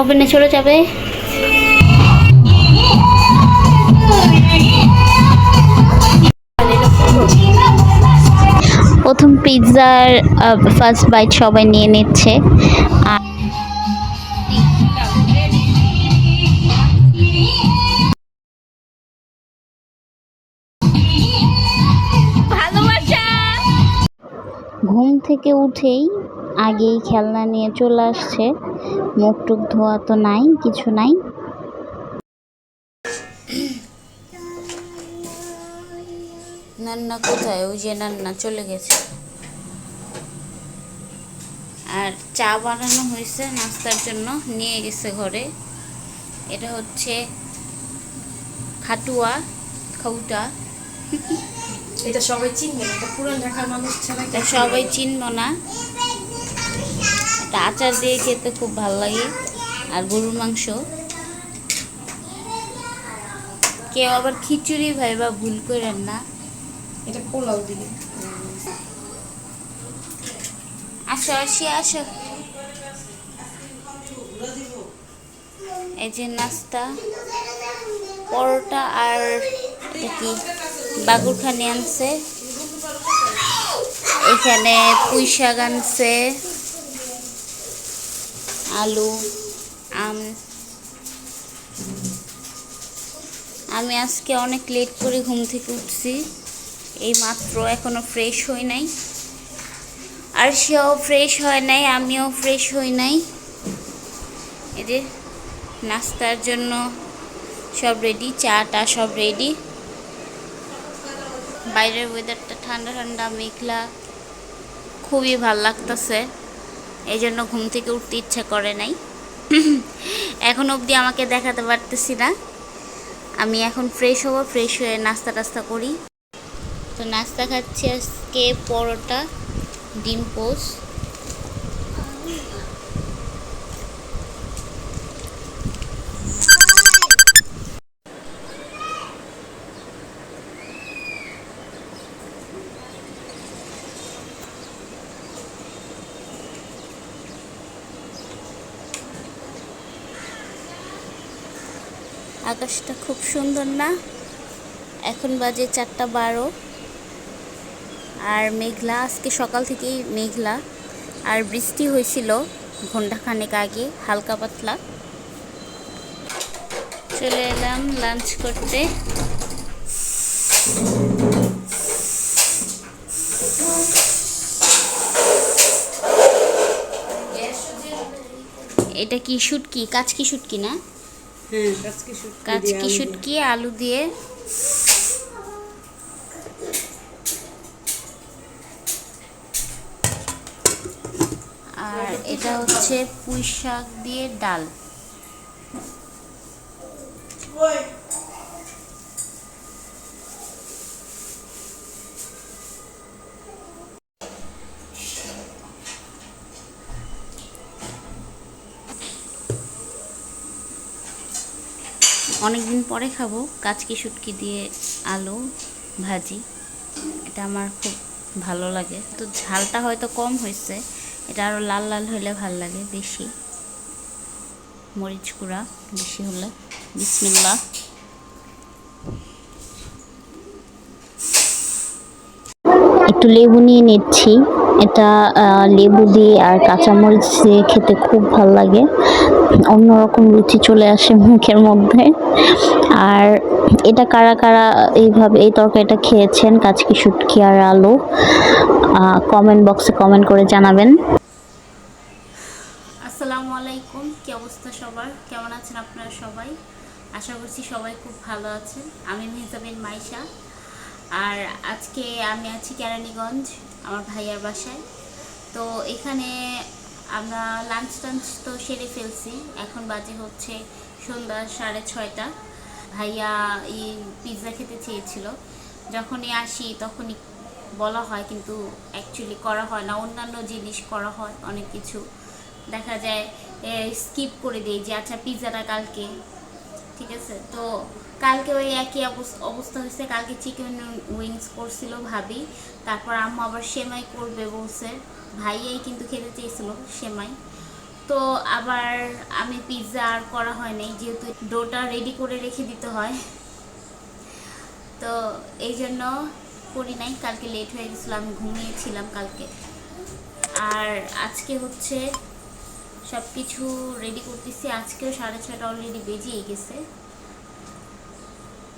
ওভেনে চলে যাবে। প্রথম পিৎজার ফার্স্ট বাইট সবাই নিয়ে নিচ্ছে। আর ঘুম থেকে উঠেই আগেই খেলনা নিয়ে চলে আসছে। মুখ টুক ধোয়া তো নাই কিছু নাই। নান্না কোথায়? ওই যে নান্না চলে গেছে। আর চা বানানো হয়েছে নাস্তার জন্য নিয়ে গেছে ঘরে। এটা হচ্ছে খাটুয়া খাউটা। এটা সবাই চিনবে না। এটা পুরান ঢাকার মানুষ ছাড়া এটা সবাই চিনব না। এটা আচার দিয়ে খেতে খুব ভালো লাগে। আর গরুর মাংস। কেউ আবার খিচুড়ি ভাই বা ভুল করেন না। এটা পোলাও দিবে আসো আসি আসো। এই যে নাস্তা পরোটা আর এটা কি? বাগুরখানি আনছে। এখানে পুঁই শাক আনছে। আলু, আম। আমি আজকে অনেক লেট করে ঘুম থেকে উঠছি। এই মাত্র এখনও ফ্রেশ হই নাই। আর সেও ফ্রেশ হয় নাই, আমিও ফ্রেশ হই নাই। যে নাস্তার জন্য সব রেডি চাটা সব রেডি বাইরের ওয়েদারটা ঠান্ডা ঠান্ডা, মেঘলা। খুবই ভালো লাগতেছে। এই জন্য ঘুম থেকে উঠতে ইচ্ছা করে নাই। এখন অবধি আমাকে দেখাতে পারতেছি না। আমি এখন ফ্রেশ হব ফ্রেশ হয়ে নাস্তা টাস্তা করি। তো নাস্তা খাচ্ছি আজকে পরোটা, ডিম পোস্ট আকাশটা খুব সুন্দর না? এখন বাজে চারটা বারো। আর মেঘলা, আজকে সকাল থেকেই মেঘলা। আর বৃষ্টি হয়েছিল ঘন্টাখানেক আগে, হালকা পাতলা। চলে এলাম লাঞ্চ করতে। এটা কি শুটকি? কাজ কি শুটকি না? কাচকি শুটকি আলু দিয়ে। আর এটা হচ্ছে পুঁই শাক দিয়ে ডাল। অনেকদিন পরে খাব। কাচকি শুটকি দিয়ে আলু ভাজি। এটা আমার খুব ভালো লাগে। তো ঝালটা হয়তো কম হয়েছে। এটা আরও লাল লাল হলে ভালো লাগে বেশি। মরিচ গুঁড়া বেশি হলে। বিসমিল্লা একটু লেবু নিয়ে নিচ্ছি। এটা লেবু দিয়ে আর কাঁচামরিচ দিয়ে খেতে খুব ভালো লাগে। অন্যরকম রুচি চলে আসে মুখের মধ্যে। আর এটা কারা কারা এইভাবে এই তরকারিটা খেয়েছেন কাচকি শুটকি আর আলু কমেন্ট বক্সে কমেন্ট করে জানাবেন। আসসালামু আলাইকুম, কি অবস্থা সবার? কেমন আছেন আপনারা সবাই? আশা করছি সবাই খুব ভালো আছেন। আমি মিজাবিন মাইশা। আর আজকে আমি আছি কেরানীগঞ্জ, আমার ভাইয়ার বাসায়। তো এখানে আমরা লাঞ্চ টাঞ্চ তো সেরে ফেলছি। এখন বাজে হচ্ছে সন্ধ্যা সাড়ে ছয়টা। ভাইয়া এই পিৎজা খেতে চেয়েছিল। যখনই আসি তখনই বলা হয় কিন্তু অ্যাকচুয়ালি করা হয় না। অন্যান্য জিনিস করা হয়, অনেক কিছু। দেখা যায় স্কিপ করে দিই যে আচ্ছা পিৎজাটা কালকে। ঠিক আছে? তো কালকে ওই একই অবস- অবস্থা হয়েছে। কালকে চিকেন উইংস করছিল ভাবি। তারপর আম্মু আবার সেমাই করবে বলছে। ভাইয়াই কিন্তু খেতে চেয়েছিল, সেমাই। তো আবার আমি পিৎজা আর করা হয় নাই, যেহেতু ডোটা রেডি করে রেখে দিতে হয়। তো এই জন্য করি নাই, কালকে লেট হয়ে গেছিল, আমি ঘুমিয়েছিলাম কালকে। আর আজকে হচ্ছে সব কিছু রেডি করতেছি, আজকেও সাড়ে ছটা অলরেডি বেজেই গেছে।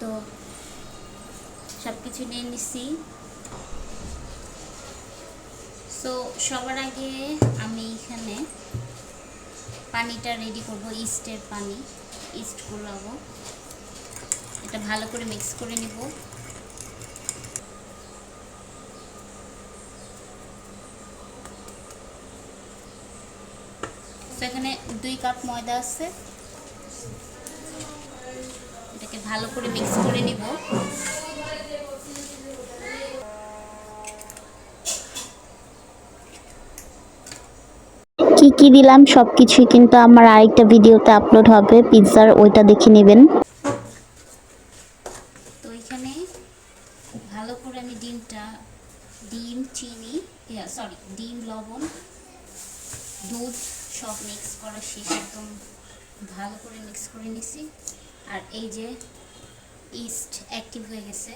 তো সব কিছু নিয়ে নিছি। সো সবার আগে আমি এখানে পানিটা রেডি করব ইস্টের পানি ইস্ট গোলাবো। এটা ভালো করে মিক্স করে নিব। তো এখানে দুই কাপ ময়দা আছে। এটাকে ভালো করে মিক্স করে নিব। কি কি দিলাম সব কিছুই কিন্তু আমার আরেকটা ভিডিওতে আপলোড হবে, পিৎজার ওইটা দেখে নেবেন। তো এখানে ভালো করে আমি ডিমটা, ডিম, চিনি সরি ডিম, লবণ, দুধ সব মিক্স করা শেষ, একদম ভালো করে মিক্স করে নিছি। আর এই যে ইস্ট অ্যাক্টিভ হয়ে গেছে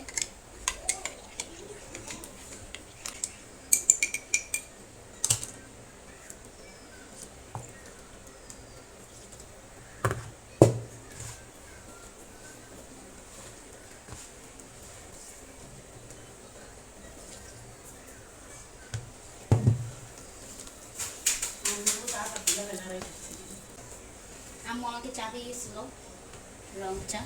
আম্মু আমাকে চা দিয়েছিল রং চা।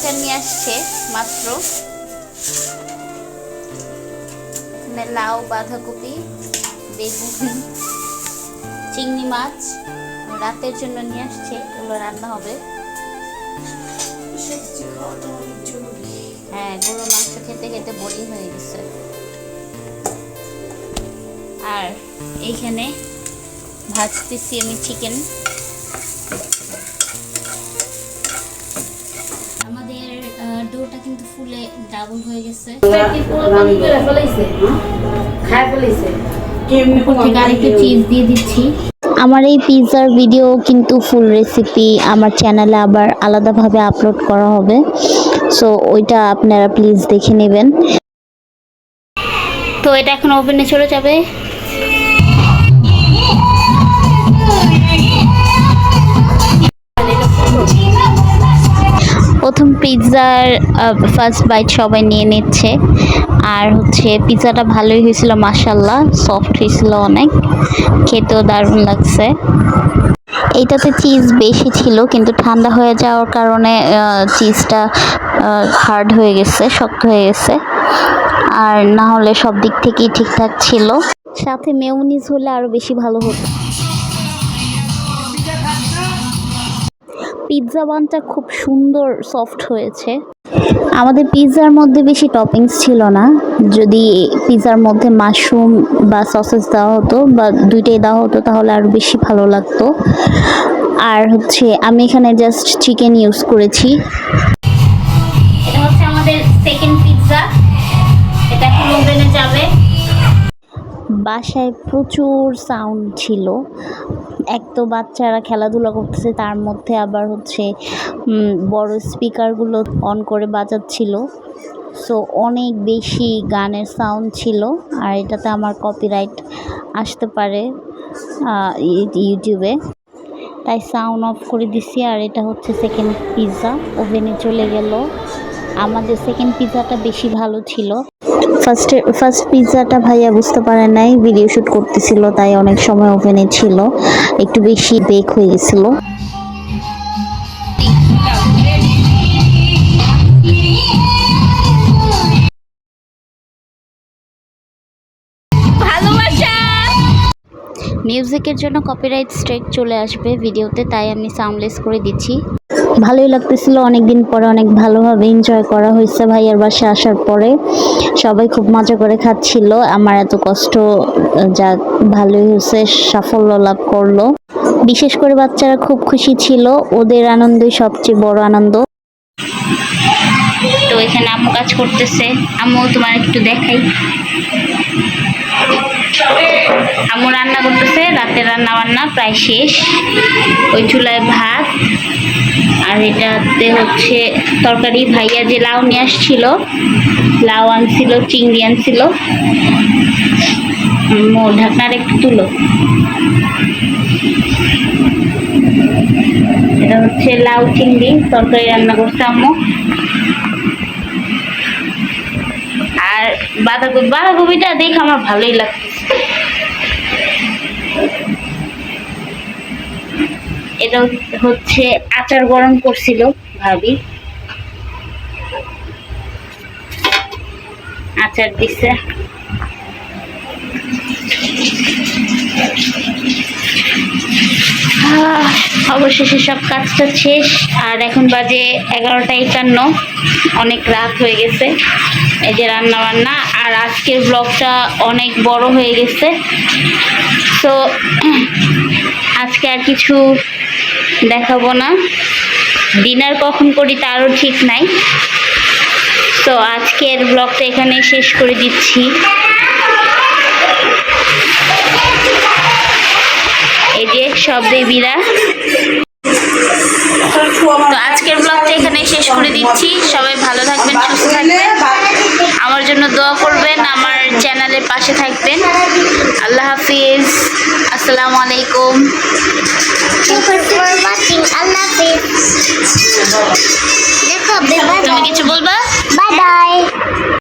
বাটার নিয়ে আসছে, মাত্র। লাউ, বাঁধাকপি, বেগুন, চিংড়ি মাছ। রাতের জন্য নিয়ে আসছে, এগুলো রান্না হবে। হ্যাঁ গরু মাংস খেতে খেতে বোরিং হয়ে গেছে। আর এইখানে ভাজতেছি আমি চিকেন আমাদের আহ, ডোটা কিন্তু ফুলে ডাবল হয়ে গেছে। আরেকটু চিজ দিয়ে দিচ্ছি। আমার এই পিৎজার ভিডিও কিন্তু ফুল রেসিপি আমার চ্যানেলে আবার আলাদাভাবে আপলোড করা হবে। সো ওইটা আপনারা প্লিজ দেখে নেবেন। তো এটা এখন ওভেনে চলে যাবে। পিৎজার ফার্স্ট বাইট সবাই নিয়ে নিচ্ছে। আর হচ্ছে পিৎজাটা ভালোই হয়েছিল মাসাল্লাহ সফট হয়েছিল অনেক। খেতেও দারুণ লাগছে। এইটাতে চিজ বেশি ছিল, কিন্তু ঠান্ডা হয়ে যাওয়ার কারণে চিজটা হার্ড হয়ে গেছে, শক্ত হয়ে গেছে। আর না হলে সব দিক থেকেই ঠিকঠাক ছিল। সাথে মেয়নিজ হলে আরও বেশি ভালো হতো। পিৎজা বানটা খুব সুন্দর সফট হয়েছে। আমাদের পিৎজার মধ্যে বেশি টপিংস ছিল না। যদি পিৎজার মধ্যে মাশরুম বা সসেস দেওয়া হতো বা দুইটাই দেওয়া হতো তাহলে আরও বেশি ভালো লাগতো। আর হচ্ছে আমি এখানে জাস্ট চিকেন ইউজ করেছি। এটা হচ্ছে আমাদের সেকেন্ড পিৎজা এটা এখন ওভেনে যাবে। বাসায় প্রচুর সাউন্ড ছিল। এক তো বাচ্চারা খেলাধুলা করতেছে, তার মধ্যে আবার হচ্ছে বড় স্পিকারগুলো অন করে বাজাচ্ছিল। সো অনেক বেশি গানের সাউন্ড ছিল, আর এটাতে আমার কপিরাইট আসতে পারে ইউটিউবে। তাই সাউন্ড অফ করে দিছি, আর এটা হচ্ছে সেকেন্ড পিৎজা ওভেনে চলে গেল। আমাদের সেকেন্ড পিৎজাটা বেশি ভালো ছিল। ফার্স্টে ফার্স্ট পিৎজাটা ভাইয়া বুঝতে পারে নাই ভিডিও শ্যুট করতেছিল তাই অনেক সময় ওভেনে ছিল। একটু বেশি বেক হয়ে গেছিল। মিউজিকের জন্য কপিরাইট স্ট্রাইক চলে আসবে ভিডিওতে তাই আমি সাউন্ডলেস করে দিচ্ছি। ভালোই লাগতেছিল। অনেকদিন পরে অনেক ভালোভাবে এনজয় করা হয়েছে ভাইয়ার বাসায় আসার পরে। সবাই খুব মজা করে খাচ্ছিল। আমার এত কষ্ট, যা ভালোই হয়েছে, সাফল্য লাভ করল। বিশেষ করে বাচ্চারা খুব খুশি ছিল। ওদের আনন্দই সবচেয়ে বড় আনন্দ। তো এখানে আম্মু কাজ করতেছে। আম্মু তোমার একটু দেখাই। আম্মু রান্না করতেছে রাতে রান্না বান্না প্রায় শেষ। ওই চুলায় ভাত, আর এটাতে হচ্ছে তরকারি। ভাইয়া যে লাউ নিয়ে আসছিল, লাউ আনছিল, চিংড়ি আনছিল। ঢাকনার একটু তুলো। এটা হচ্ছে লাউ, চিংড়ি, তরকারি রান্না করছে আম্মু। আর বাঁধাকপি, বাঁধাকপিটা দেখে আমার ভালোই লাগতেছে এটা হচ্ছে আচার গরম করছিল ভাবি। আচার দিছে। অবশেষে সব কাজটা শেষ। আর এখন বাজে এগারোটা একান্ন। অনেক রাত হয়ে গেছে এই যে রান্না বান্না আর আজকের ব্লগটা অনেক বড় হয়ে গেছে। তো আজকে আর কিছু দেখাবো না। ডিনার কখন করি তারও ঠিক নাই। তো আজকের ব্লগটা এখানে শেষ করে দিচ্ছি। এই যে সব বেবিরা তো আজকের ব্লগটা এখানে শেষ করে দিচ্ছি। সবাই ভালো থাকবেন, সুস্থ থাকবেন। আমার জন্য দোয়া করবেন, আমার চ্যানেলের পাশে থাকবেন। আল্লাহ হাফিজ। Assalamualaikum. দেখো তুমি কিছু বলবা বাই বাই